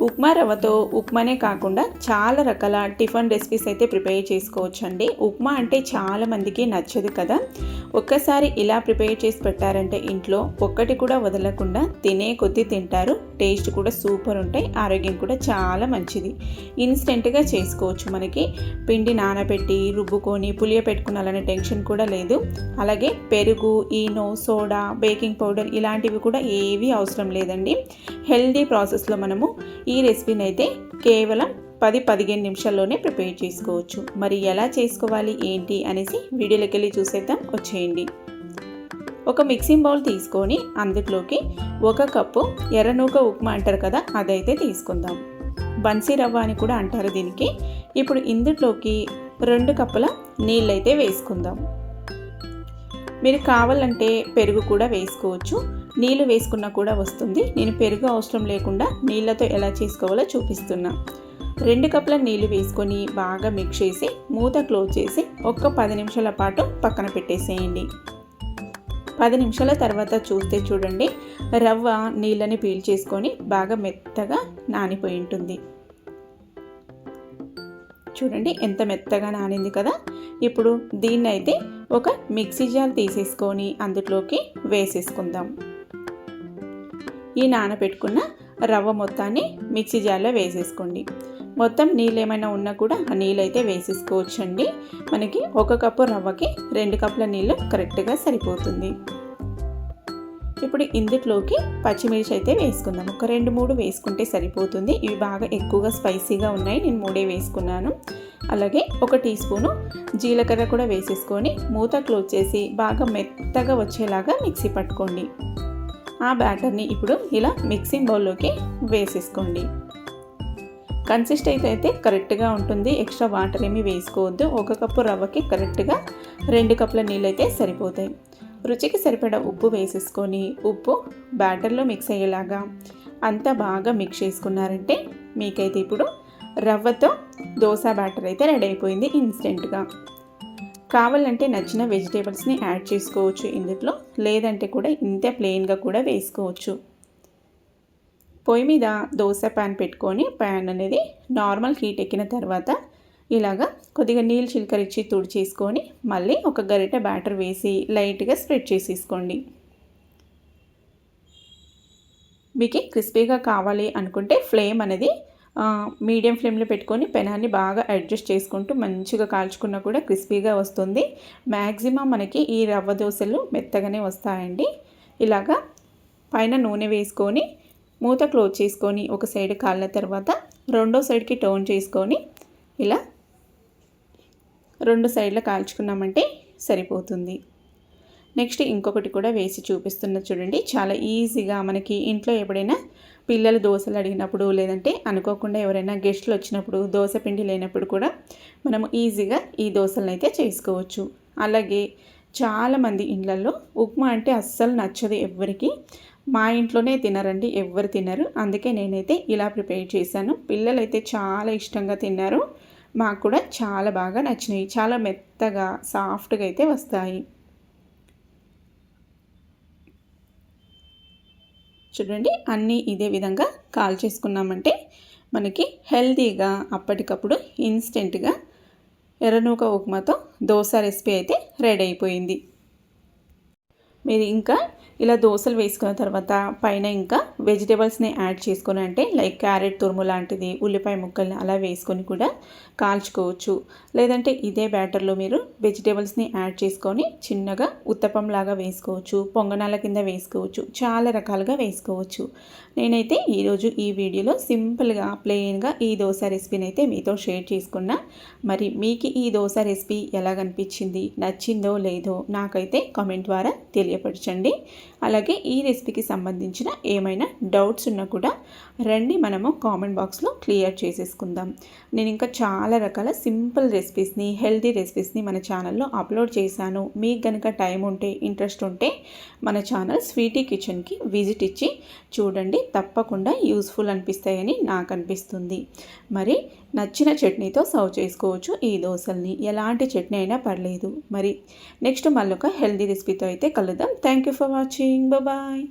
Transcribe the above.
ఉప్మా రవ్వతో ఉప్మానే కాకుండా చాలా రకాల టిఫిన్ రెసిపీస్ అయితే ప్రిపేర్ చేసుకోవచ్చు అండి ఉప్మా అంటే చాలా మందికి నచ్చదు కదా. ఒక్కసారి ఇలా ప్రిపేర్ చేసి పెట్టారంటే ఇంట్లో ఒక్కటి కూడా వదలకుండా తినే కొద్దీ తింటారు. టేస్ట్ కూడా సూపర్ ఉంటాయి. ఆరోగ్యం కూడా చాలా మంచిది. ఇన్స్టెంట్గా చేసుకోవచ్చు మనకి. పిండి నానబెట్టి రుబ్బుకొని పులియ పెట్టుకునాలనే టెన్షన్ కూడా లేదు. అలాగే పెరుగు ఈనో సోడా బేకింగ్ పౌడర్ ఇలాంటివి కూడా ఏవీ అవసరం లేదండి. హెల్దీ ప్రాసెస్లో మనము ఈ రెసిపీని అయితే కేవలం పది పదిహేను నిమిషాల్లోనే ప్రిపేర్ చేసుకోవచ్చు. మరి ఎలా చేసుకోవాలి ఏంటి అనేసి వీడియోలోకి వెళ్ళి చూసేద్దాం వచ్చేయండి. ఒక మిక్సింగ్ బౌల్ తీసుకొని అందులోకి ఒక కప్పు ఎర్రనూక ఉప్మా అంటారు కదా అదైతే తీసుకుందాం. బన్సీ రవ్వ అని కూడా అంటారు దీనికి. ఇప్పుడు ఇందులోకి రెండు కప్పుల నీళ్ళైతే వేసుకుందాం. మీరు కావాలంటే పెరుగు కూడా వేసుకోవచ్చు. నీళ్ళు వేసుకున్నా కూడా వస్తుంది. నేను పెరుగు అవసరం లేకుండా నీళ్ళతో ఎలా చేసుకోవాలో చూపిస్తున్నా. రెండు కప్పుల నీళ్ళు వేసుకొని బాగా మిక్స్ చేసి మూత క్లోజ్ చేసి ఒక్క పది నిమిషాల పాటు పక్కన పెట్టేసేయండి. పది నిమిషాల తర్వాత చూస్తే చూడండి రవ్వ నీళ్ళని పీల్చేసుకొని బాగా మెత్తగా నానిపోయి ఉంటుంది. చూడండి ఎంత మెత్తగా నానింది కదా! ఇప్పుడు దీన్ని అయితే ఒక మిక్సీ జార్ తీసేసుకొని అందులోకి వేసేసుకుందాం. ఈ నానబెట్టుకున్న రవ్వ మొత్తాన్ని మిక్సీ జార్లో వేసేసుకోండి. మొత్తం నీళ్ళు ఏమైనా ఉన్నా కూడా ఆ నీళ్ళు అయితే వేసేసుకోవచ్చండి. మనకి ఒక కప్పు రవ్వకి రెండు కప్పుల నీళ్ళు కరెక్ట్గా సరిపోతుంది. ఇప్పుడు ఇందులోకి పచ్చిమిర్చి అయితే వేసుకుందాం. ఒక రెండు మూడు వేసుకుంటే సరిపోతుంది. ఇవి బాగా ఎక్కువగా స్పైసీగా ఉన్నాయి. నేను మూడే వేసుకున్నాను. అలాగే ఒక టీ స్పూను జీలకర్ర కూడా వేసేసుకొని మూత క్లోజ్ చేసి బాగా మెత్తగా వచ్చేలాగా మిక్సీ పట్టుకోండి. ఆ బ్యాటర్ని ఇప్పుడు ఇలా మిక్సింగ్ బౌల్లోకి వేసేసుకోండి. కన్సిస్టెన్సీ అయితే కరెక్ట్గా ఉంటుంది. ఎక్స్ట్రా వాటర్ ఏమి వేసుకోవద్దు. ఒక కప్పు రవ్వకి కరెక్ట్గా రెండు కప్పుల నీళ్ళు అయితే సరిపోతాయి. రుచికి సరిపడా ఉప్పు వేసేసుకొని ఉప్పు బ్యాటర్లో మిక్స్ అయ్యేలాగా అంతా బాగా మిక్స్ చేసుకున్నారంటే మీకైతే ఇప్పుడు రవ్వతో దోశ బ్యాటర్ అయితే రెడీ అయిపోయింది ఇన్స్టెంట్గా. కావాలంటే నచ్చిన వెజిటేబుల్స్ని యాడ్ చేసుకోవచ్చు ఇందులో లేదంటే కూడా ఇంతే ప్లెయిన్గా కూడా వేసుకోవచ్చు. పొయ్యి మీద దోశ ప్యాన్ పెట్టుకొని ప్యాన్ అనేది నార్మల్ హీట్ ఎక్కిన తర్వాత ఇలాగా కొద్దిగా నీళ్ళు చిలకరిచ్చి తుడిచేసుకొని మళ్ళీ ఒక గరిట బ్యాటర్ వేసి లైట్గా స్ప్రెడ్ చేసేసుకోండి. మీకు క్రిస్పీగా కావాలి అనుకుంటే ఫ్లేమ్ అనేది మీడియం ఫ్లేమ్లో పెట్టుకొని పెనాన్ని బాగా అడ్జస్ట్ చేసుకుంటూ మంచిగా కాల్చుకున్నా కూడా క్రిస్పీగా వస్తుంది. మ్యాక్సిమం మనకి ఈ రవ్వ దోశలు మెత్తగానే వస్తాయండి. ఇలాగా పైన నూనె వేసుకొని మూత క్లోజ్ చేసుకొని ఒక సైడ్ కాలిన తర్వాత రెండో సైడ్కి టర్న్ చేసుకొని ఇలా రెండు సైడ్లో కాల్చుకున్నామంటే సరిపోతుంది. నెక్స్ట్ ఇంకొకటి కూడా వేసి చూపిస్తున్న చూడండి. చాలా ఈజీగా మనకి ఇంట్లో ఎప్పుడైనా పిల్లలు దోశలు అడిగినప్పుడు లేదంటే అనుకోకుండా ఎవరైనా గెస్ట్లు వచ్చినప్పుడు దోశ పిండి లేనప్పుడు కూడా మనం ఈజీగా ఈ దోశలను అయితే చేసుకోవచ్చు. అలాగే చాలామంది ఇళ్ళల్లో ఉప్మా అంటే అస్సలు నచ్చదు ఎవ్వరికి. మా ఇంట్లోనే తినరండి ఎవ్వరు తినరు. అందుకే నేనైతే ఇలా ప్రిపేర్ చేశాను. పిల్లలైతే చాలా ఇష్టంగా తిన్నారు. మాకు కూడా చాలా బాగా నచ్చినాయి. చాలా మెత్తగా సాఫ్ట్గా అయితే వస్తాయి. చూడండి అన్నీ ఇదే విధంగా కాల్ చేసుకున్నామంటే మనకి హెల్తీగా అప్పటికప్పుడు ఇన్స్టెంట్గా ఎర్రనూక ఉప్మాతో దోశ రెసిపీ అయితే రెడీ అయిపోయింది. మీరు ఇంకా ఇలా దోశలు వేసుకున్న తర్వాత పైన ఇంకా వెజిటేబుల్స్ని యాడ్ చేసుకొని అంటే లైక్ క్యారెట్ తురుము లాంటిది ఉల్లిపాయ ముక్కల్ని అలా వేసుకొని కూడా కాల్చుకోవచ్చు. లేదంటే ఇదే బ్యాటర్లో మీరు వెజిటేబుల్స్ని యాడ్ చేసుకొని చిన్నగా ఉత్తపం లాగా వేసుకోవచ్చు పొంగనాల కింద వేసుకోవచ్చు చాలా రకాలుగా వేసుకోవచ్చు. నేనైతే ఈరోజు ఈ వీడియోలో సింపుల్గా ప్లెయిన్గా ఈ దోశ రెసిపీని అయితే మీతో షేర్ చేసుకున్నా. మరి మీకు ఈ దోశ రెసిపీ ఎలా కనిపించింది నచ్చిందో లేదో నాకైతే కామెంట్ ద్వారా తెలియపరచండి. అలాగే ఈ రెసిపీకి సంబంధించిన ఏమైనా డౌట్స్ ఉన్నా కూడా రండి మనము కామెంట్ బాక్స్లో క్లియర్ చేసేసుకుందాం. నేను ఇంకా చాలా రకాల సింపుల్ రెసిపీస్ని హెల్తీ రెసిపీస్ని మన ఛానల్లో అప్లోడ్ చేశాను. మీకు కనుక టైం ఉంటే ఇంట్రెస్ట్ ఉంటే మన ఛానల్ స్వీటీ కిచెన్కి విజిట్ ఇచ్చి చూడండి. తప్పకుండా యూస్ఫుల్ అనిపిస్తాయని నాకు అనిపిస్తుంది. మరి నచ్చిన చట్నీతో సర్వ్ చేసుకోవచ్చు ఈ దోశల్ని. ఎలాంటి చట్నీ అయినా పర్లేదు. మరి నెక్స్ట్ మళ్ళీ ఒక హెల్దీ రెసిపీతో అయితే కలుద్దాం. Thank you for watching. watching. Bye bye.